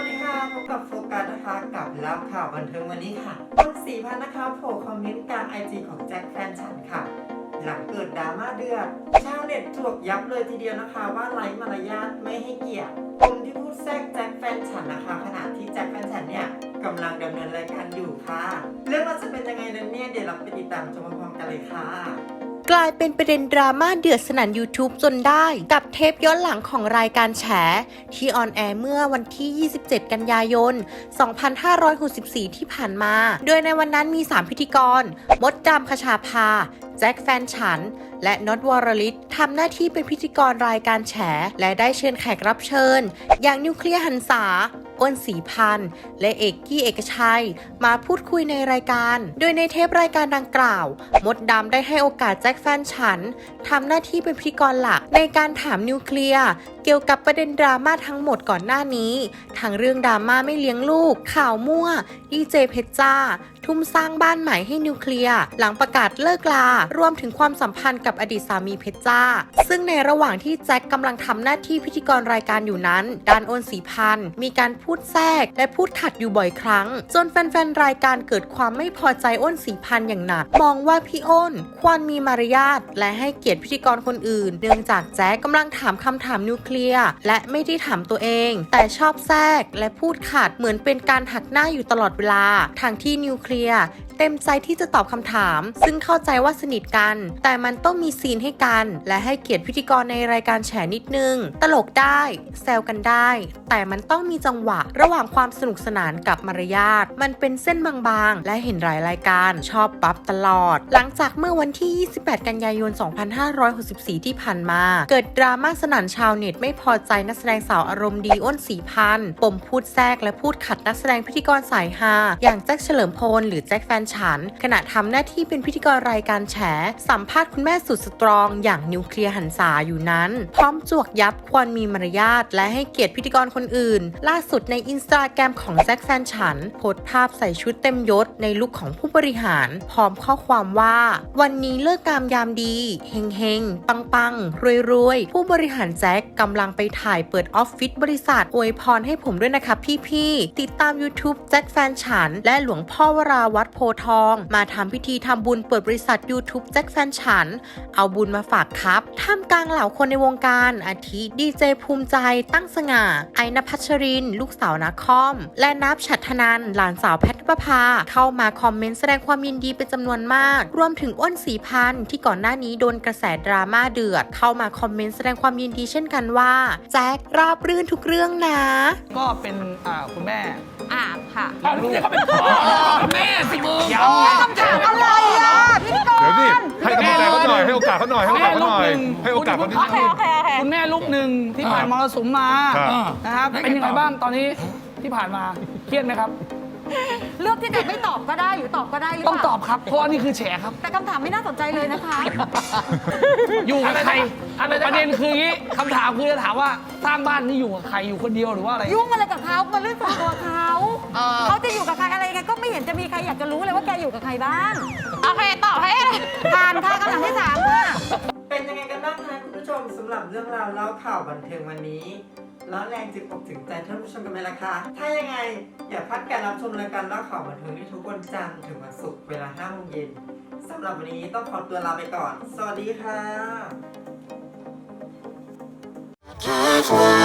วัสดีค่ะพบกับโฟกัสนะคะกับรับข่าวบันเทิงวันนี้ค่ะคุณสีพันนะคะโผล่คอมเมนต์กลางไอจีของแจ็คแฟนฉันค่ะ หลังเกิดดราม่าเดือดชาวเน็ตถวกยับเลยทีเดียวนะคะ ว่าไร้มารยาทไม่ให้เกียรติปมที่พูดแทรกแจ็คแฟนฉันนะคะ ขณะที่แจ็คแฟนฉันเนี่ยกำลังดำเนินรายการอยู่ค่ะ เรื่องราวจะเป็นยังไงนั้นเนี่ยเดี๋ยวเราไปติดตามชมพร้อมกันเลยค่ะ กลายเป็นประเด็นดราม่าเดือดสนั่น YouTube จนได้ กับเทปย้อนหลังของรายการแฉ ที่ออนแอร์เมื่อวันที่ 27 กันยายน 2564 ที่ผ่านมา โดยในวันนั้นมี 3 พิธีกร มดดำคชาภาแจ็คแฟนฉัน และน็อตวอรลิตทำหน้าที่เป็นพิธีกรรายการแฉ และได้เชิญแขกรับเชิญ อย่างนิวเคลียร์หันษา อ้นสีพันธ์และเอกกี้เอกชัย มาพูดคุยในรายการ โดยในเทปรายการดังกล่าว มดดำได้ให้โอกาสแจ็คแฟนฉันทำหน้าที่เป็นพิธีกรหลักในการถามนิวเคลียร์เกี่ยวกับประเด็นดราม่าทั้งหมดก่อนหน้านี้ ทั้งเรื่องดราม่าไม่เลี้ยงลูก ข่าวมั่ว ดีเจเพชรจ้า ทุ่มสร้างบ้านใหม่ให้นิวเคลียร์หลังประกาศเลิกลา รวมถึงความสัมพันธ์กับอดีตสามีเพชรจ้า ซึ่งในระหว่างที่แจ็คกำลังทำหน้าที่พิธีกรรายการอยู่นั้นดานโอนสีพันธ์มีการพูดแทรก และพูดขัดอยู่บ่อยครั้ง จนแฟนๆรายการเกิดความไม่พอใจอ้นสีพันธ์อย่างหนัก มองว่าพี่อ้นควรมีมารยาทและให้เกียรติพิธีกรคนอื่น เนื่องจากแจ็คกำลังถามคำถามนิวเคลียร์และไม่ได้ถามตัวเอง แต่ชอบแทรกและพูดขัดเหมือนเป็นการหักหน้าอยู่ตลอดเวลา ทางที่นิวเคลียร์เต็มใจที่จะตอบคำถาม ซึ่งเข้าใจว่าสนิทกัน แต่มันต้องมีซีนให้กัน และให้เกียรติพิธีกรในรายการแฉนิดนึง ตลกได้ แซวกันได้ แต่มันต้องมีจังหวะ ระหว่างความสนุกสนานกับมารยาทมันเป็นเส้นบางๆ และเห็นหลายรายการชอบปั๊บตลอด หลังจากเมื่อวันที่ 28 กันยายน 2564 ที่ผ่านมา เกิดดราม่าสนันชาวเน็ตไม่พอใจนักแสดงสาวอารมณ์ดีอ้นสีพันปมพูดแทรกและพูดขัดนักแสดงพิธีกรสายฮาอย่างแจ็คเฉลิมพลหรือแจ็คแฟนฉัน ขณะทำหน้าที่เป็นพิธีกรรายการแฉ สัมภาษณ์คุณแม่สุดสตรอง อย่างนิวเคลียร์หันษาอยู่นั้น พร้อมจวกยับควรมีมารยาทและให้เกียรติพิธีกรคนอื่น ล่าสุดในอินสตาแกรมของแจ็คแฟนฉัน โพสต์ภาพใส่ชุดเต็มยศในลุคของผู้บริหาร พร้อมข้อความว่า วันนี้เลิกงามยามดีเฮงเฮงปังปังรวยรวยผู้บริหารแจ็คกำลังไปถ่ายเปิดออฟฟิศบริษัทอวยพรให้ผมด้วยนะคะพี่ๆติดตาม YouTube แจ็คแฟนฉัน และหลวงพ่อวราวัดโพธิ์ทอง มาทำพิธีทำบุญเปิดบริษัท YouTube แจ็คแฟนฉัน เอาบุญมาฝากครับท่ามกลางเหล่าคนในวงการอาทิดีเจภูมิใจตั้งสง่า ไอนภัชริน ลูกสาวนาคอม และนับฉัตรธนันหลานสาวแพทย์ประภา เข้ามาคอมเมนต์แสดงความยินดีเป็นจำนวนมาก รวมถึงอ้นสีพันธ์ที่ก่อนหน้านี้โดนกระแสดราม่าเดือด เข้ามาคอมเมนต์แสดงความยินดีเช่นกันว่าแจ็คราบรื่นทุกเรื่องนะ ก็เป็นอ่าคุณแม่อ่าค่ะเอาลูกเนี่ยเขาเป็นพ่อแม่สิมึงย้ำไงคำถามอะไรอะพิธีกรเดี๋ยวสิให้กำลังใจเขาหน่อยให้โอกาสเขาหน่อยให้โอกาสเขาหน่อยแม่ลูกหนึ่งให้โอกาสเขานิดโอเคนึงโอเคโอเคคุณแม่ลูกหนึ่งที่ผ่านมรสุมมาครับ นะครับแล้วไงเป็นยังไงต่อบ้างตอนนี้ที่ผ่านมาเครียดไหมครับ เลือกที่จะไม่ตอบก็ได้หรือตอบก็ได้หรือต้องเปตล่าอบครับ เพราะว่านี่คือแฉครับ แต่คำถามไม่น่าสนใจเลยนะคะ อยู่กับใครอะไรนะ ประเด็นคืออย่างนี้คำถามคือจะถามว่าสร้างบ้านนี่อยู่กับใครอยู่คนเดียวหรือว่าอะไร ยุ่งอะไรกับเขามันเรื่องส่วนตัวเขาเขา เห็นจะมีใครอยากจะรู้เลยว่าแกอยู่กับใครบ้าง โอเคตอบให้ผ่านค่ะคำถามที่สามค่ะ เป็นยังไงกันบ้างคะคุณผู้ชมสำหรับเรื่องราวเล่าข่าวบันเทิงวันนี้ร้อนแรงจึงอกถึงใจท่านผู้ชมกันไหมล่ะคะ ถ้ายังไง อย่าพลาดการรับชมรายการเล่าข่าวบันเทิงที่ทุกวันจันทร์ถึงวันศุกร์เวลา5โมงเย็นสำหรับวันนี้ต้องขอตัวลาไปก่อน สวัสดีค่ะ Careful